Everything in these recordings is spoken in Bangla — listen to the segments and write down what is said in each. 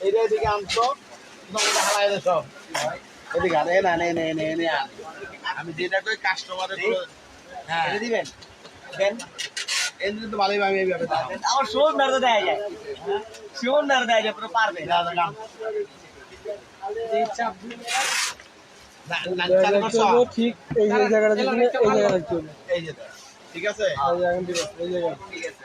এইটা এদিকে আনতো তোমাকে হালাই দে সব। এদিকে আনে না নে নে নে আমি যেটা কই হ্যাঁ। দিবেন? দেন। তো ভালোই আমি আমার সুন্দর দেয়া যায়। সুন্দর দেয়া যায় পুরো পারবে। ঠিক এই যে জায়গাটা এই জায়গাটা চলবে এই যে ঠিক আছে? এই জায়গা দিবেন এই জায়গা ঠিক আছে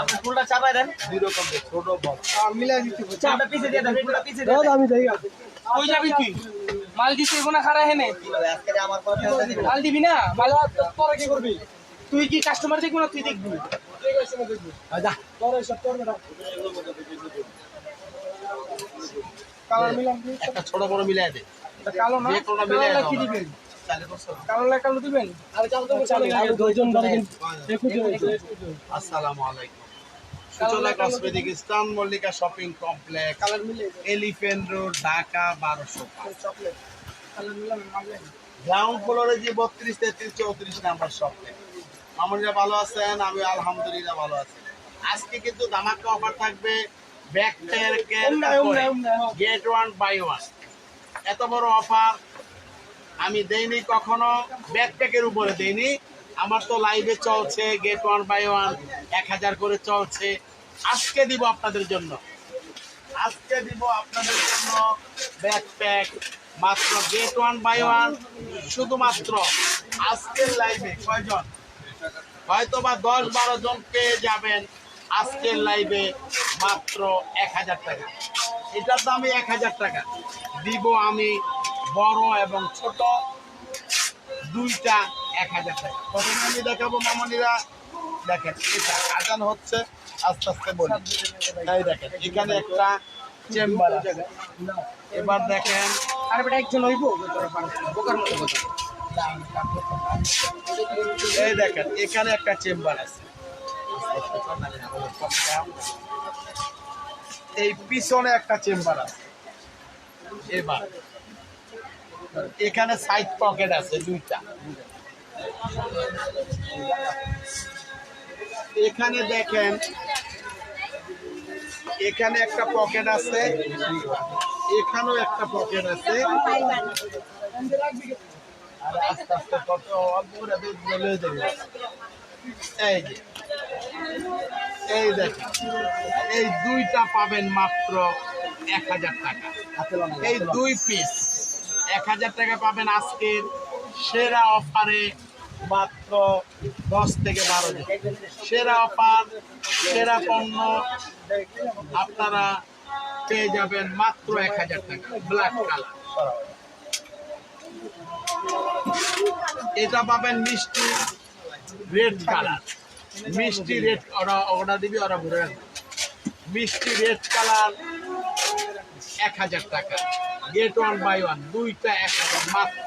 আপনি ফুলটা চাপাই দেন। দুই রকম ছোট বড়। মিলাই দিচ্ছি চাপটা পিছে দিয়ে দেন ফুলটা পিছে দিয়ে দাদা আমি যাই কই যাবি তুই? মাল দিতে এগো না খারা হেনে। কি আজকে আমার কথা মাল দিবি না? মাল পরে কি করবি? তুই কি কাস্টমার দেখবি না তুই দেখবি? ঠিক আছে আমি যা। পরে সব করবে না কালার একটা ছোট বড় মিলাই দে। কালো না কোনটা মিলাই দাও কি দিবেন? চালু কালো দিবেন? আর কাল তো চলে দুইজন বারে আসসালামু আলাইকুম। Suchana cosmetic eastern Mallika shopping complex colour মিলে এলিফ্যান্ট রোড ঢাকা বারোশো চকলেট। কালার মিলাম মাগলে গ্রাউন্ড ফ্লোরে যে বত্রিশ তেত্রিশ চৌত্রিশ নাম্বার শপ। মামুনিরা ভালো আছেন? আমি আলহামদুলিল্লাহ ভালো আছি। আজকে কিন্তু ধামাকা অফার থাকবে back get one buy one এত বড় অফার আমি দেইনি কখনো ব্যাকপ্যাকের উপরে দেইনি। আমার তো লাইভে চলছে গেট ওয়ান বাই ওয়ান এক হাজার করে চলছে। আজকে দিব আপনাদের জন্য। আজকে দিব আপনাদের জন্য ব্যাকপ্যাক মাত্র গেট ওয়ান বাই ওয়ান শুধুমাত্র আজকের লাইভে কয়জন? হয়তো বা দশ বারো জন পেয়ে যাবেন। আজকের লাইভে মাত্র এক হাজার টাকা। এটার দামই এক হাজার টাকা। দিব আমি বড় এবং ছোট দুইটা এক হাজার টাকা। প্রথমে আমি দেখাবো মামনিরা। দেখেন এটা আজান হচ্ছে আস্তে আস্তে বলি। এই দেখেন এখানে একটা চেম্বার আছে। এবার দেখেন আরে বেটা একজন হইবো? বোকার মতো এই দেখেন এখানে একটা চেম্বার আছে। এই পিছনে একটা চেম্বার আছে। এবার, এখানে সাইড পকেট আছে দুইটা। এখানে দেখেন, এখানে একটা পকেট আছে, এখানেও একটা পকেট আছে। আস্তে আস্তে কত এই যে এই দেখেন এই দুইটা পাবেন মাত্র এক হাজার টাকা। এই দুই পিস এক হাজার টাকা পাবেন আজকের সেরা অফারে মাত্র দশ থেকে বারো সেরা অফার সেরা পণ্য আপনারা পেয়ে যাবেন মাত্র এক হাজার টাকা ব্ল্যাক কালার এটা পাবেন মিষ্টি রেড কালার মিষ্টি রেড ওরা অর্ডার দিবি, ওরা রাখবে মিষ্টি রেড কালার এক হাজার টাকা। গেট ওয়ান বাই ওয়ান, দুইটা এক হাজার মাত্র।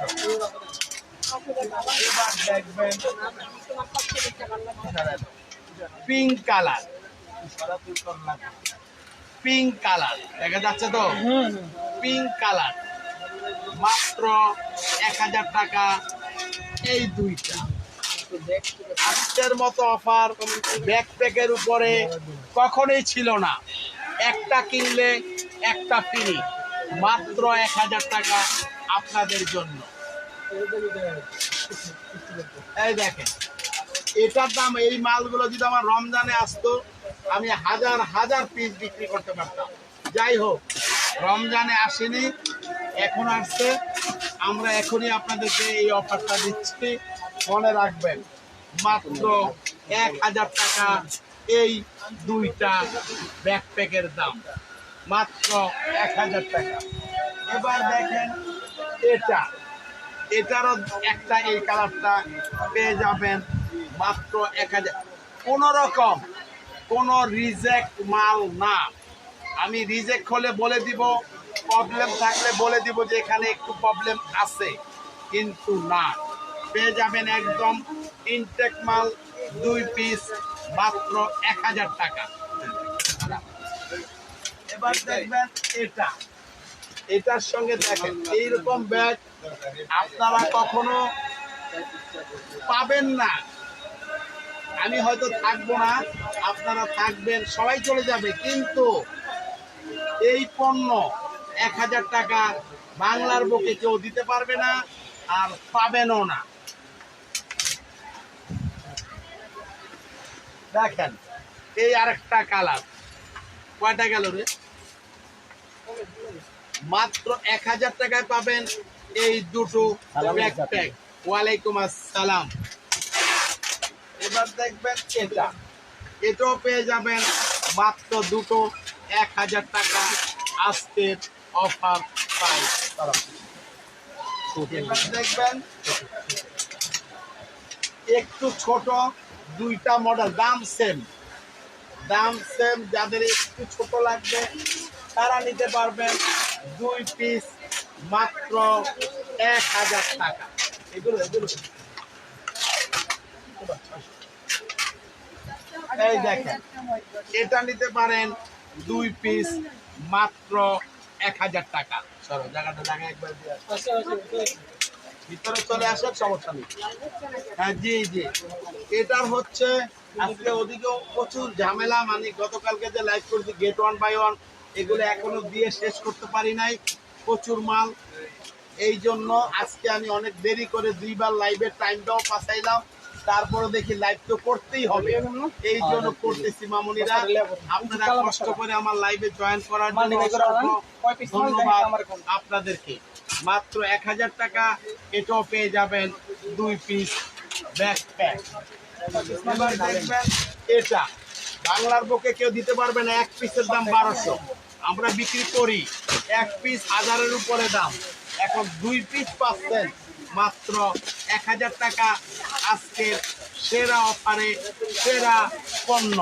Pink colour. পিঙ্ক কালার, দেখা যাচ্ছে তো? Pink colour. মাত্র এক হাজার টাকা, এই দুইটা। আজকের মতো অফার ব্যাকপ্যাকের উপরে কখনোই ছিল না। একটা কিনলে একটা ফ্রি মাত্র এক হাজার টাকা আপনাদের জন্য। এই দেখেন, এটার দাম, এই মালগুলো যদি আমার রমজানে আসতো, আমি হাজার হাজার পিস বিক্রি করতে পারতাম। যাই হোক, রমজানে আসেনি, এখন আসছে। আমরা এখনই আপনাদেরকে এই অফারটা দিচ্ছি। মনে রাখবেন, মাত্র এক হাজার টাকা এই দুইটা ব্যাকপ্যাকের দাম। মাত্র এক হাজার টাকা। এবার দেখেন এটা। এটারও একটা এই কালারটা পেয়ে যাবেন মাত্র এক হাজার। কোনো রকম, কোনো রিজেক্ট মাল না। আমি রিজেক্ট হলে বলে দিব প্রবলেম থাকলে বলে দিব যে এখানে একটু প্রবলেম আছে, কিন্তু না। পেয়ে যাবেন একদম ইনটেক মাল দুই পিস মাত্র এক হাজার টাকা। এবার দেখবেন এটা। এটার সঙ্গে দেখেন, এইরকম ব্যাগ আপনারা কখনো পাবেন না। আমি হয়তো থাকব না, আপনারা থাকবেন, সবাই চলে যাবে, কিন্তু এই পণ্য এক হাজার টাকা বাংলার বুকে কেউ দিতে পারবে না আর পাবেনও না। দেখেন এই আরেকটা কালার। কয়টা গেল রে? মাত্র এক হাজার টাকায় পাবেন এই দুটো ব্যাকপ্যাক ওয়ালাইকুম আসসালাম। এবার দেখবেন এটা। এটাও পেয়ে যাবেন মাত্র দুটো এক হাজার টাকা আজকের অফার এবার দেখবেন একটু ছোট, দুইটা মডেল দাম সেম দাম সেম যাদের একটু ছোট লাগবে, তারা নিতে পারবেন দুই পিস মাত্র এক হাজার টাকা। এগুলো এগুলো। এই দেখেন, এটা নিতে পারেন দুই পিস মাত্র এক হাজার টাকা। সরো, জায়গাটা জায়গা একবার দিয়ে ভিতরে চলে আসে সমস্যা নেই। হ্যাঁ জি জি। এটার হচ্ছে, আজকে ওদিকে প্রচুর ঝামেলা মানে গতকালকে যে লাইভ করেছি গেট ওয়ান বাই ওয়ান এগুলো এখনও দিয়ে শেষ করতে পারি নাই। প্রচুর মাল। এই জন্য আজকে আমি অনেক দেরি করে দুইবার লাইভের টাইমটাও পাঠাইলাম। তারপরে দেখি লাইভ তো করতেই হবে। এই জন্য করতেছি মামুনিরা। আপনারা কষ্ট করে আমার লাইভে জয়েন করার জন্য ধন্যবাদ আপনাদেরকে। মাত্র এক হাজার টাকা এটাও পেয়ে যাবেন দুই পিস ব্যাকপ্যাক এবার দেখবেন এটা বাংলার বুকে কেউ দিতে পারবে না এক পিসের দাম বারোশো। আমরা বিক্রি করি এক পিস হাজারের উপরে দাম। এখন দুই পিস পাচ্ছেন। মাত্র এক হাজার টাকা আজকের সেরা অফারে সেরা পণ্য।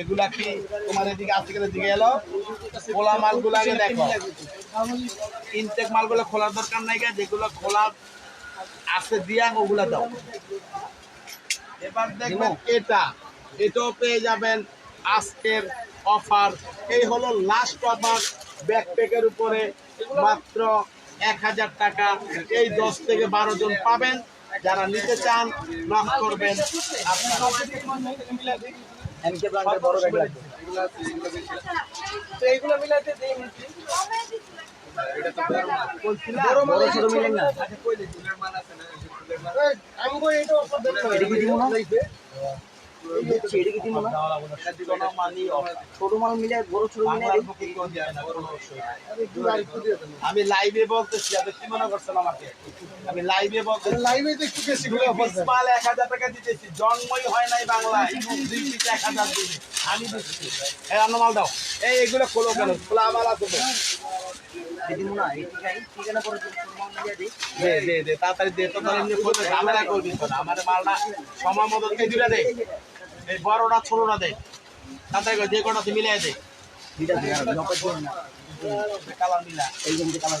এগুলা কি তোমার এদিকে আজকের দিকে এলো? খোলা মালগুলো আগে দেখো। ইনটেক মালগুলো খোলার দরকার নাই গা, যেগুলো খোলা আছে দিয়া ওগুলা দাও। এবার দেখবেন এটা এটাও পেয়ে যাবেন আজকের অফার। এই হলো লাস্ট অফার ব্যাকপ্যাকের উপরে মাত্র এক হাজার টাকা। এই দশ থেকে বারো জন পাবেন। যারা নিতে চান নক করবেন। এইগুলো মিলাতে আমি এটা। ছোট মাল মিলে বড় ছোট মিলে। আমি লাইভে বলতেছি আপনি কি মনে করছেন আমাকে? আমি লাইভে বলতেছি লাইভে তো একটু বেশি করে মাল এক হাজার টাকা দিতেছি জন্মই হয় নাই বাংলায়। দুই পিস এক হাজার দিবি। আমি দিচ্ছি। এই অন্য মাল দাও। এই এগুলো খোলো কেন? খোলা মাল আছে তাড়াতাড়ি দে তো এমনি খোলতে ঝামেলা করবি আমার মালটা সময় মতো এই দুটা দে এই বড়টা ছোটটা দে তাড়াতাড়ি যে কটা তুই মিলাই দে কালার মিলা এই জন্য কালার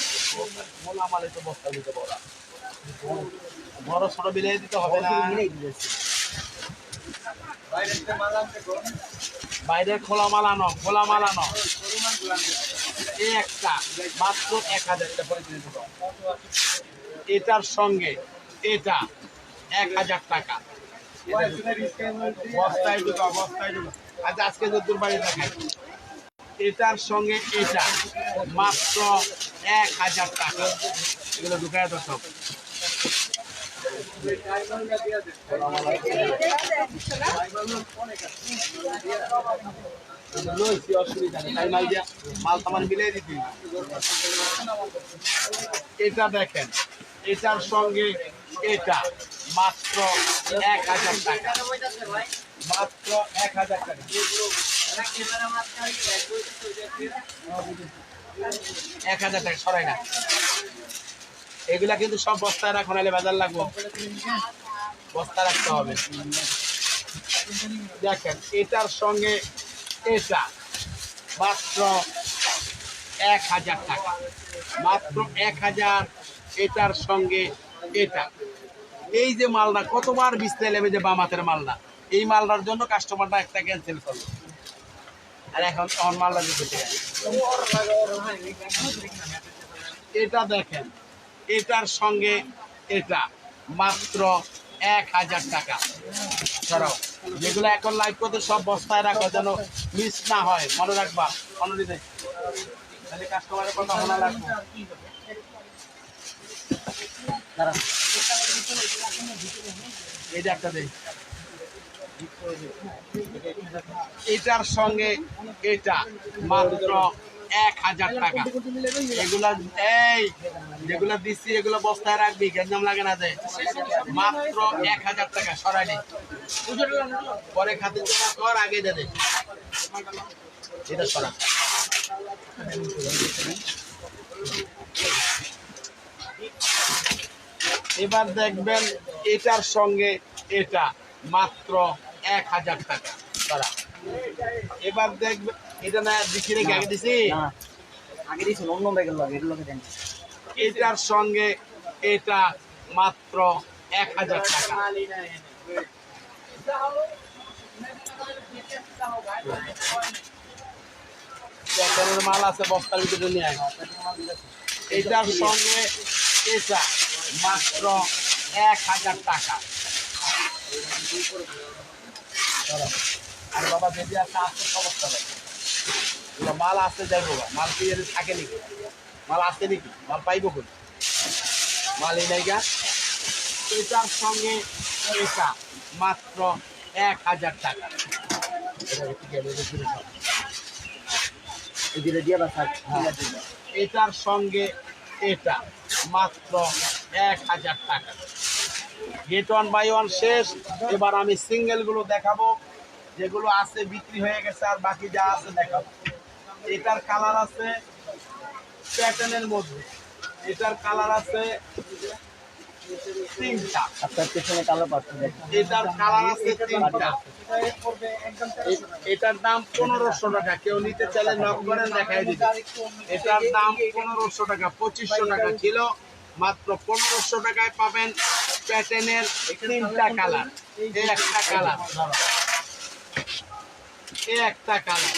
মোলা মালে বড় বড় ছোট দিতে হবে না বাইরে খোলা মালানো খোলা মালানো এই একটা মাত্র এক হাজার এটার সঙ্গে এটা এক হাজার টাকা বস্তায় ঢুকা বস্তায় ঢুকা। আজ আজকে যদুর বাড়ি দেখাই এটার সঙ্গে এটা। মাত্র এক হাজার টাকা। এগুলো ঢুকায় দিতে এটা দেখেন, এটার সঙ্গে এটা। মাত্র এক হাজার টাকা। মাত্র এক হাজার টাকা। এক হাজার টাকা, সরাই না। এগুলা কিন্তু সব বস্তায় রাখুন নাহলে বাজার লাগবো। বস্তা রাখতে হবে। দেখেন, এটার সঙ্গে এটা মাত্র এক হাজার টাকা। মাত্র এক হাজার এটার সঙ্গে এটা। এই যে মালটা, কতবার বিছতে নেবে যে বাম হাতের মালটা? এই মালটার জন্য কাস্টমারটা একটা ক্যান্সেল করল। আর এখন তখন মালটা দিতে এটা দেখেন, এটার সঙ্গে এটা মাত্র এক হাজার টাকা। সরাও যেগুলো এখন লাইভ করতে সব বস্তায় রাখো, যেন মিস না হয়। মনে রাখবা তাহলে কাস্টমারের কথা মনে রাখব যে একটা দেই এটার সঙ্গে এটা মাত্র এক হাজার টাকা। এগুলা এই, যেগুলো দিচ্ছি এগুলো বস্তায় রাখবি গেঞ্জাম লাগে না দেয় মাত্র এক হাজার টাকা সরাইনি পরে খাতে কর, আগে দে দে। এটা সরা। এবার দেখবেন এটার সঙ্গে এটা মাত্র এক হাজার টাকা। সরা এবার দেখবেন এটা না দিচ্ছি রেখে আগে দিছি? আগে দিয়েছিল অন্য ব্যাগের লাগে এগুলোকে দেন। এটার সঙ্গে এটা মাত্র এক হাজার টাকা। মাল আছে বস্তার ভিতরে নিয়ে আয়। এটার সঙ্গে এটা মাত্র এক হাজার টাকা। আর বাবা যদি আছে আসতে সমস্যা নেই। মাল আসতে যাই বাবা মাল কি এর থাকে নাকি? মাল আসতে নাকি? মাল পাইব কই? মাল এই নাইগা এটার সঙ্গে এটা মাত্র এক হাজার টাকা। এটার সঙ্গে এটা মাত্র এক হাজার টাকা। গেট ওয়ান বাই ওয়ান শেষ। এবার আমি সিঙ্গেলগুলো দেখাবো। যেগুলো আছে বিক্রি হয়ে গেছে আর বাকি যা আছে দেখাবো। এটার কালার আছে প্যাটার্নের মধ্যে। এটার কালার আছে তিনটা। আপনার পেছনে কালো পাচ্ছেন এটার কালার আছে তিনটা। এটার দাম পনেরোশো টাকা। কেউ নিতে চাইলে নক করেন দেখাই দিবে। এটার দাম পনেরোশো টাকা পঁচিশশো টাকা ছিল মাত্র পনেরোশো টাকায় পাবেন প্যাটার্নের তিনটা কালার এই একটা কালার এই একটা কালার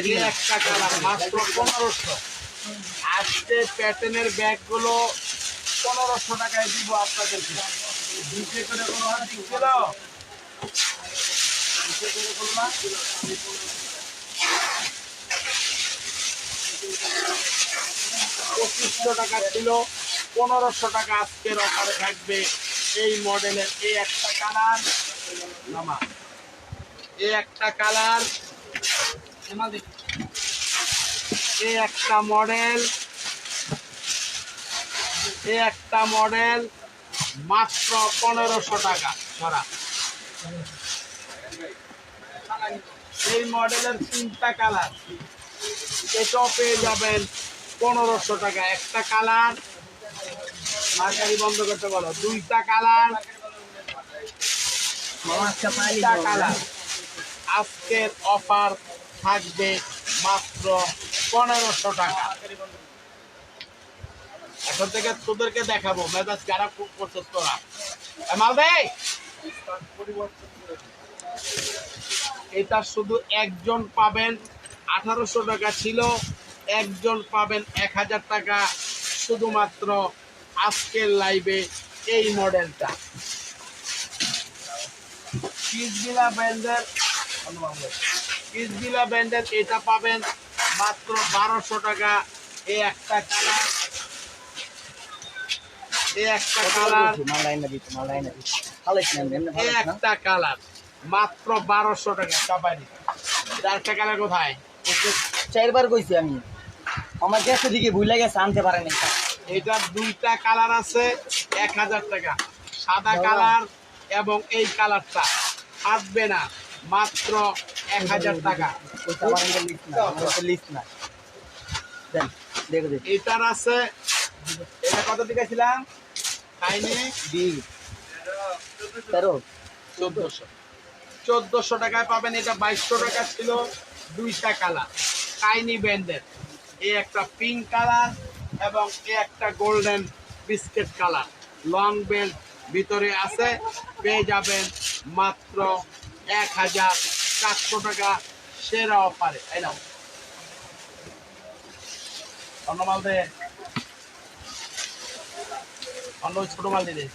এই একটা কালার মাত্র পনেরোশো। আজকে প্যাটার্নের ব্যাগগুলো পনেরোশো টাকায় দিব আপনাদেরকে। নিচে করে কোনো হাত দিচ্ছিল নিচে করে কোনো না? পঁচিশশো টাকা ছিল। পনেরোশো টাকা আজকের অফারে থাকবে এই মডেলের এই একটা কালার নামা। এই একটা কালার এই একটা মডেল এই একটা মডেল মাত্র পনেরোশো টাকা। সরা। এই মডেলের তিনটা কালার এটাও পেয়ে যাবেন পনেরোশো টাকা। একটা কালার মার্কারি বন্ধ করতে বলো। দুইটা কালার। তিনটা কালার। আজকের অফার থাকবে মাত্র পনেরোশো টাকা। এখন থেকে তোদেরকে দেখাবো মেজাজ খারাপ করছিস তোরা। মাল এটা শুধু একজন পাবেন আঠারোশো টাকা ছিল একজন পাবেন এক হাজার টাকা। শুধুমাত্র আজকের লাইভে এই মডেলটা কিসবিলা ব্র্যান্ডের কিসবিলা ব্র্যান্ডের এটা পাবেন মাত্র বারোশো টাকা। এই একটা কালার এই একটা কালার এই একটা কালার মাত্র বারোশো টাকা। চাপানি একটা কালার কোথায়? চারবার কইছি আমি। আমার গেছে দিকে ভুলে গেছে আনতে পারে নাই এটার দুইটা কালার আছে এক হাজার টাকা। সাদা কালার এবং এই কালারটা আসবে না মাত্র এক হাজার টাকা। না এটার আছে এটা কত দিকে ছিলাম তেরো। চোদ্দশো। টাকায় পাবেন এটা বাইশশো টাকা ছিল দুইটা কালার। কাইনি ব্যান্ডের। এই একটা পিঙ্ক কালার এবং এই একটা golden biscuit colour long belt ভিতরে আছে পেয়ে যাবেন মাত্র এক হাজার চারশো টাকা সেরা অফারে তাই না অন্য দে অন্য ছোট মাল দিয়ে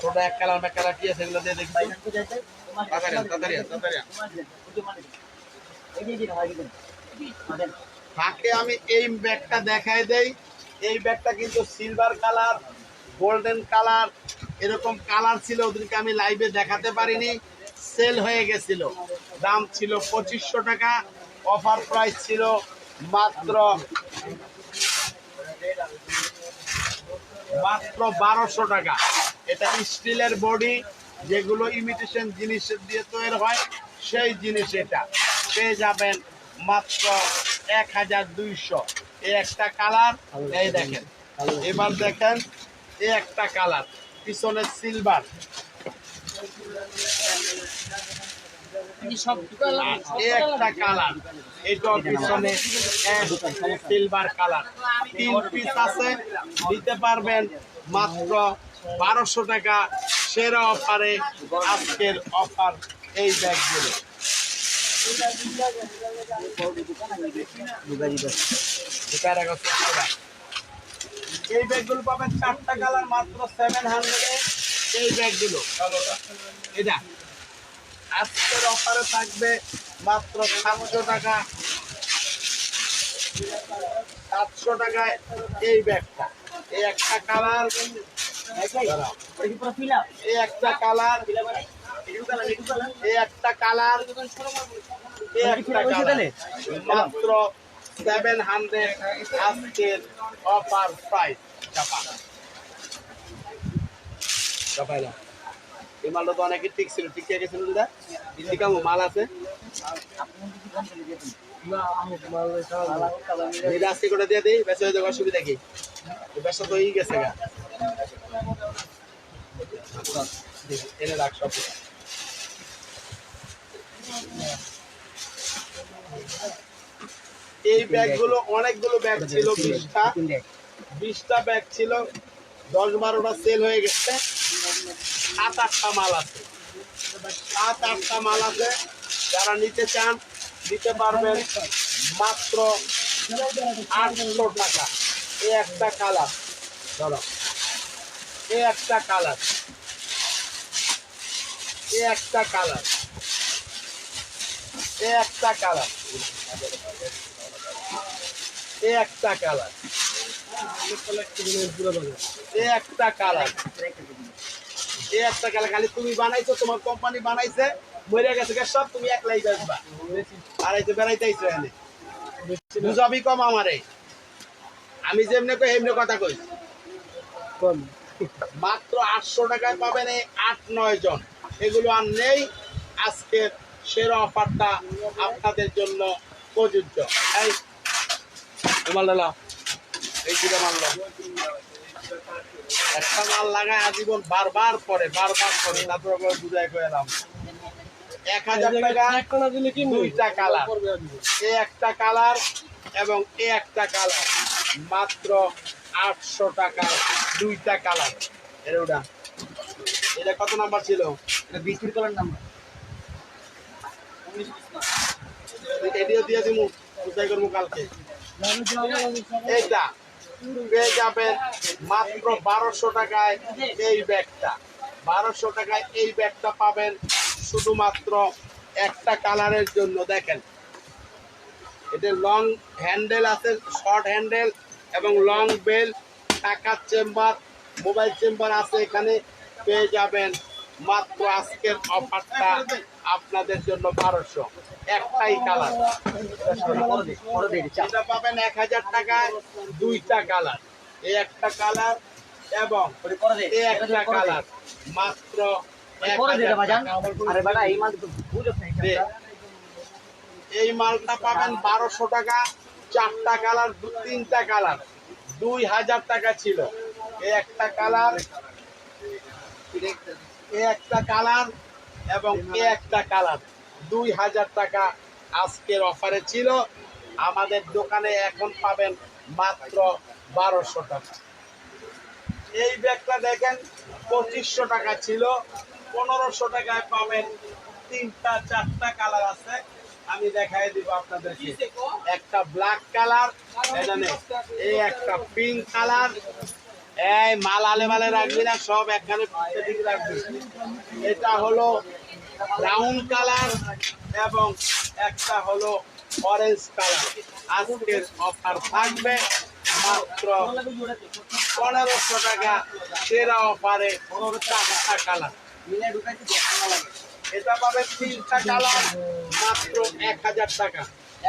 ছোট এক কালার কালার কি আছে এগুলো দিয়ে দেখি তাড়াতাড়ি তাড়াতাড়ি তাড়াতাড়ি। তাকে আমি এই ব্যাগটা দেখাই দেই। এই ব্যাগটা কিন্তু সিলভার কালার গোল্ডেন কালার এরকম কালার ছিল, ওদেরকে আমি লাইভে দেখাতে পারিনি। সেল হয়ে গেছিল। দাম ছিল পঁচিশশো টাকা। অফার প্রাইস ছিল মাত্র মাত্র বারোশো টাকা। এটা স্টিলের বডি যেগুলো ইমিটেশন জিনিস দিয়ে তৈরি হয়, সেই জিনিস এটা। পেয়ে যাবেন মাত্র এক হাজার দুইশো। এই একটা কালার, এই দেখেন। এবার দেখেন, এই একটা কালার পিছনে সিলভার একটা কালার পিছনে সিলভার কালার। তিন পিস আছে পারবেন মাত্র বারোশো টাকা সেরা অফারে আজকের অফার এই ব্যাগগুলো দুটার এক হচ্ছে সেরা। এই ব্যাগগুলো পাবেন চারটা কালার মাত্র সেভেন হান্ড্রেডে এই ব্যাগগুলো আজকের অফারে থাকবে মাত্র সাতশো টাকা। সাতশো টাকায় এই ব্যাগটা। এই একটা কালার। এই একটা কালার এই একটা কালার এই একটা কালার মাত্র সেভেন হান্ড্রেড আজকের অফার প্রাইস চাপা। চাপাইলাম এই মালটা তো অনেকে ঠিক ছিল ঠিক কে গেছিল দাদা মাল আছে। দিদি আজকে করে দিয়ে দিই বেসা হয়ে যাবে অসুবিধা কি? বেসা তো গেছে গা। এনে রাখ সব। এই ব্যাগগুলো অনেকগুলো ব্যাগ ছিল বিশটা। বিশটা ব্যাগ ছিল দশ বারোটা সেল হয়ে গেছে। সাত আটটা মাল আছে। সাত আটটা মাল আছে। যারা নিতে চান নিতে পারবেন মাত্র আটশো টাকা। এই একটা কালার। ধরো। এই একটা কালার। এই একটা কালার। এই একটা কালার। একটা কালার। একটা কালার। একটা কালার। খালি তুমি বানাইছো তোমার কোম্পানি বানাইছে মরে গেছে সব তুমি একলাই বেচবা। আর এই তো বেড়াইতে আইছো এনে বুঝাবি কম আমারে। আমি যেমনি কই এমনি কথা কই। মাত্র আটশো টাকায় পাবেন এই আট নয় জন। এগুলো আর নেই। আজকের সেরা অফারটা আপনাদের জন্য প্রযোজ্য। এই এই দুটো একটা মাল লাগায় আজীবন বারবার বারবার তারপর বুঝাই করে এলাম এক হাজার টাকা দুইটা কালার। এ একটা কালার এবং এ একটা কালার। মাত্র আটশো টাকা দুইটা কালার। এর ওটা। এটা কত নাম্বার ছিল? এটা বিক্রি করার নাম্বার। এটিও দিয়ে দিব বুঝাই করব কালকে। এইটা পেয়ে যাবেন মাত্র বারোশো টাকায় এই ব্যাগটা। বারোশো টাকায় এই ব্যাগটা পাবেন শুধুমাত্র একটা কালারের জন্য, দেখেন। এটা লং হ্যান্ডেল আছে শর্ট হ্যান্ডেল এবং লং বেল টাকার চেম্বার মোবাইল চেম্বার আছে এখানে। পেয়ে যাবেন মাত্র আজকের অফারটা আপনাদের জন্য বারোশো। একটাই কালার এটা পাবেন এক হাজার টাকায় দুইটা কালার এই একটা কালার এবং এই একটা কালার মাত্র এই মালটা পাবেন বারোশো টাকা। চারটা কালার দু- তিনটা কালার দুই হাজার টাকা ছিল। এই একটা কালার একটা কালার এবং একটা কালার। দুই হাজার টাকা আজকের অফারে ছিল। আমাদের দোকানে এখন পাবেন মাত্র বারোশো টাকা। এই ব্যাগটা দেখেন পঁচিশশো টাকা ছিল। পনেরোশো টাকায় পাবেন তিনটা চারটা কালার আছে। আমি দেখাই দিব আপনাদেরকে। একটা ব্ল্যাক কালার এই একটা পিঙ্ক কালার। এই মাল আলে মালে রাখবি না, সব একখানে রাখবি। এটা হলো ব্রাউন কালার এবং একটা হলো অরেঞ্জ কালার আজকের অফার থাকবে মাত্র পনেরোশো টাকা সেরা অফারে চারটা কালার এটা পাবে তিনটা কালার মাত্র এক হাজার টাকা।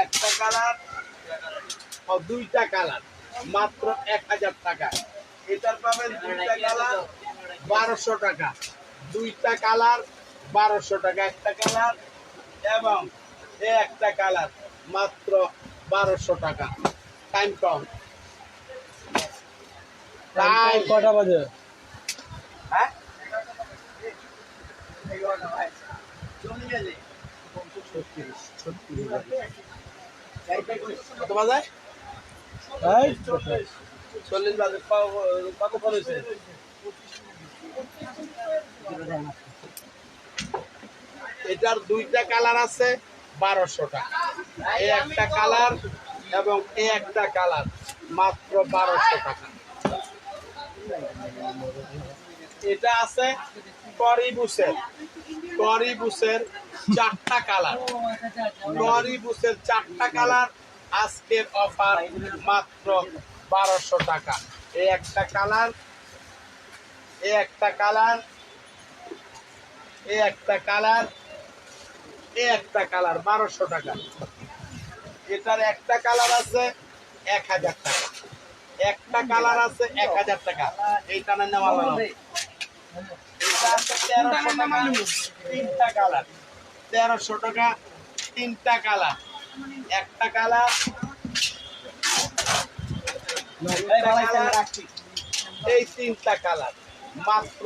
একটা কালার ও দুইটা কালার মাত্র এক হাজার টাকা। এটার পাবেন দুইটা কালার বারোশো টাকা। দুইটা কালার বারোশো টাকা। একটা কালার এবং এ একটা কালার মাত্র বারোশো টাকা। টাইম কম। টাইম কটা বাজে? হ্যাঁ? কত বাজায় চল্লিশ বাজে, কত করেছে এটার দুইটা কালার আছে বারোশো টাকা এই একটা কালার এবং এই একটা কালার, মাত্র বারোশো টাকা। এটা আছে করিবুসের করিবুসের চারটা কালার। করিবুসের চারটা কালার আজকের অফার মাত্র বারোশো টাকা। এই একটা কালার এই একটা কালার এই একটা কালার এই একটা কালার বারোশো টাকা। এটার একটা কালার আছে এক হাজার টাকা। একটা কালার আছে এক হাজার টাকা। এইটা না নেওয়া টাকা। তিনটা কালার। তেরোশো টাকা তিনটা কালার। একটা কালার, এই তিনটা কালার মাত্র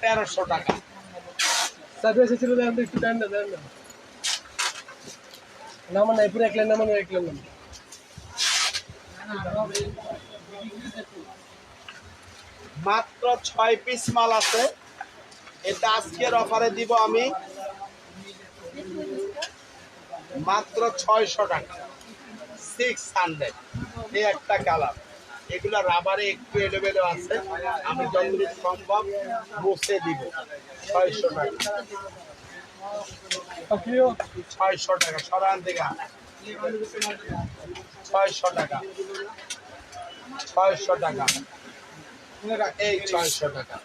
তেরোশো টাকা। দেন তো একটু দেন না দেন না। নামান নাই পুরো একলেন নামান একলেন মাত্র ছয় পিস মাল আছে। এটা আজকের অফারে দিব আমি মাত্র ছয়শো টাকা। সিক্স হান্ড্রেড এই একটা কালার। এগুলো রাবারে একটু এলোমেলো আছে। আমি যতটুকু সম্ভব বসে দিব। ছয়শো টাকা। ছয়শো টাকা সরান থেকে ছয়শো টাকা। ছয়শো টাকা। এই ছয়শো টাকা।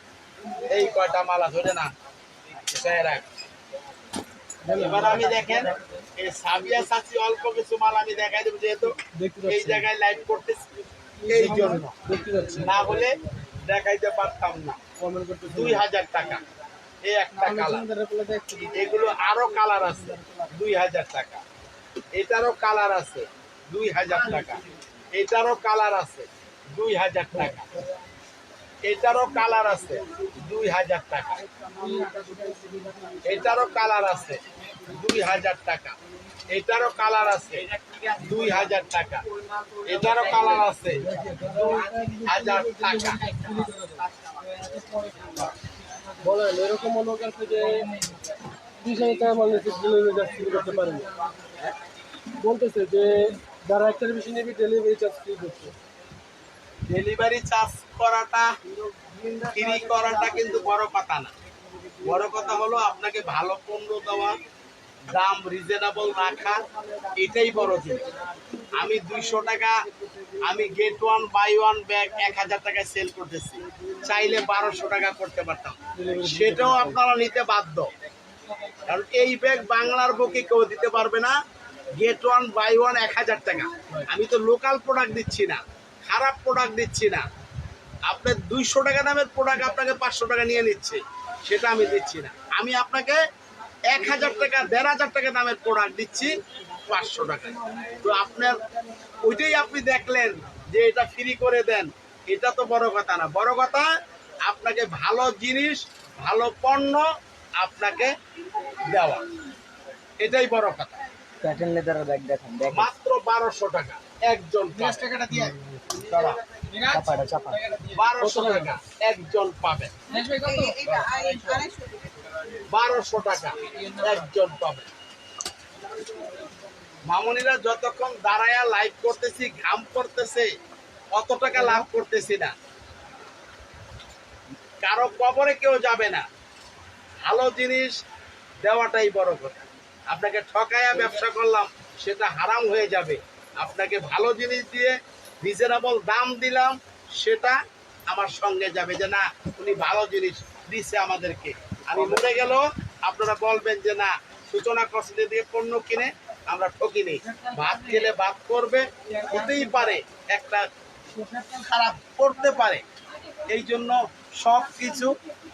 এই কয়টা মালা ধরে না রাখ। এবার আমি দেখেন এই সাবিয়া সাচি অল্প কিছু মাল আমি দেখাই দেবো যেহেতু এই জায়গায় লাইভ করতেছি। এই জন্য। না হলে দেখাইতে পারতাম না। দুই হাজার টাকা। এই একটা কালার এগুলো আরও কালার আছে। দুই হাজার টাকা। এটারও কালার আছে। দুই হাজার টাকা। এটারও কালার আছে। দুই হাজার টাকা। এটারও কালার আছে। দুই হাজার টাকা। এটারও কালার আছে। দুই হাজার টাকা। এটারও কালার আছে। দুই হাজার টাকা। এটারও কালার আছে। দুই হাজার টাকা। বলেন এরকম লোক আছে যে বিশ হাজার টাকা মাল নিচ্ছে ডেলিভারি চার্জ ফ্রি করতে পারেন বলতেছে যে যারা একটার বেশি নেবে ডেলিভারি চার্জ ফ্রি করছে। ডেলিভারি চার্জ করাটা ফ্রি করাটা কিন্তু বড় কথা না। বড় কথা হলো আপনাকে ভালো পণ্য দেওয়া দাম রিজনেবল রাখা এটাই বড় জিনিস। আমি দুইশো টাকা, আমি get one buy one bag এক হাজার টাকায় সেল করতেছি। চাইলে বারোশো টাকা করতে পারতাম। সেটাও আপনারা নিতে বাধ্য। কারণ এই ব্যাগ বাংলার বুকে কেউ দিতে পারবে না। গেট ওয়ান বাই ওয়ান এক হাজার টাকা। আমি তো লোকাল প্রোডাক্ট দিচ্ছি না। খারাপ প্রোডাক্ট দিচ্ছি না। আপনার দুইশো টাকা দামের প্রোডাক্ট আপনাকে পাঁচশো টাকা নিয়ে নিচ্ছে। সেটা আমি দিচ্ছি না। আমি আপনাকে এক হাজার টাকা দেড় হাজার টাকা দামের প্রোডাক্ট দিচ্ছি পাঁচশো টাকা তো আপনার ওইটাই আপনি দেখলেন যে এটা ফ্রি করে দেন। এটা তো বড় কথা না। বড় কথা আপনাকে ভালো জিনিস ভালো পণ্য আপনাকে দেওয়া। এটাই বড় কথা। প্যাটার্ন লেদারের ব্যাগ দেখেন দেখেন। মাত্র বারোশো টাকা একজন টাকাটা দিয়ে বারোশো টাকা একজন পাবেন বারোশো টাকা একজন পাবে। মামুনিরা যতক্ষণ দাঁড়ায়া লাইভ করতেছি, ঘাম করতেছে, অত টাকা লাভ করতেছি না। কারও কবরে কেউ যাবে না। ভালো জিনিস দেওয়াটাই বড় কথা। আপনাকে ঠকায়া ব্যবসা করলাম, সেটা হারাম হয়ে যাবে। আপনাকে ভালো জিনিস দিয়ে রিজনেবল দাম দিলাম, সেটা আমার সঙ্গে যাবে যে না, উনি ভালো জিনিস দিছে আমাদেরকে। আমি মরে গেল, আপনারা বলবেন যে না, সূচনা কস্টে দিয়ে পণ্য কিনে আমরা ঠকিনি। ভাত খেলে ভাত করবে, হতেই পারে একটা খারাপ করতে পারে। এই জন্য সব কিছু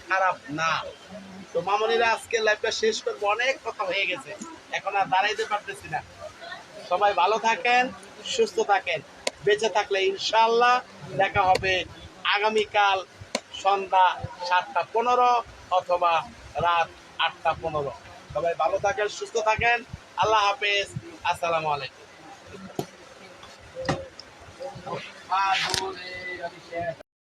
খারাপ না। তো মামনিরা আজকে লাইফটা শেষ করব, অনেক কথা হয়ে গেছে। এখন আর দাঁড়াইতে পারতেছি না। সবাই ভালো থাকেন, সুস্থ থাকেন, বেঁচে থাকলে ইনশাল্লাহ দেখা হবে আগামীকাল সন্ধ্যা সাতটা পনেরো অথবা রাত আটটা পনেরো। সবাই ভালো থাকেন, সুস্থ থাকেন। আল্লাহ হাফেজ। আসসালামু আলাইকুম।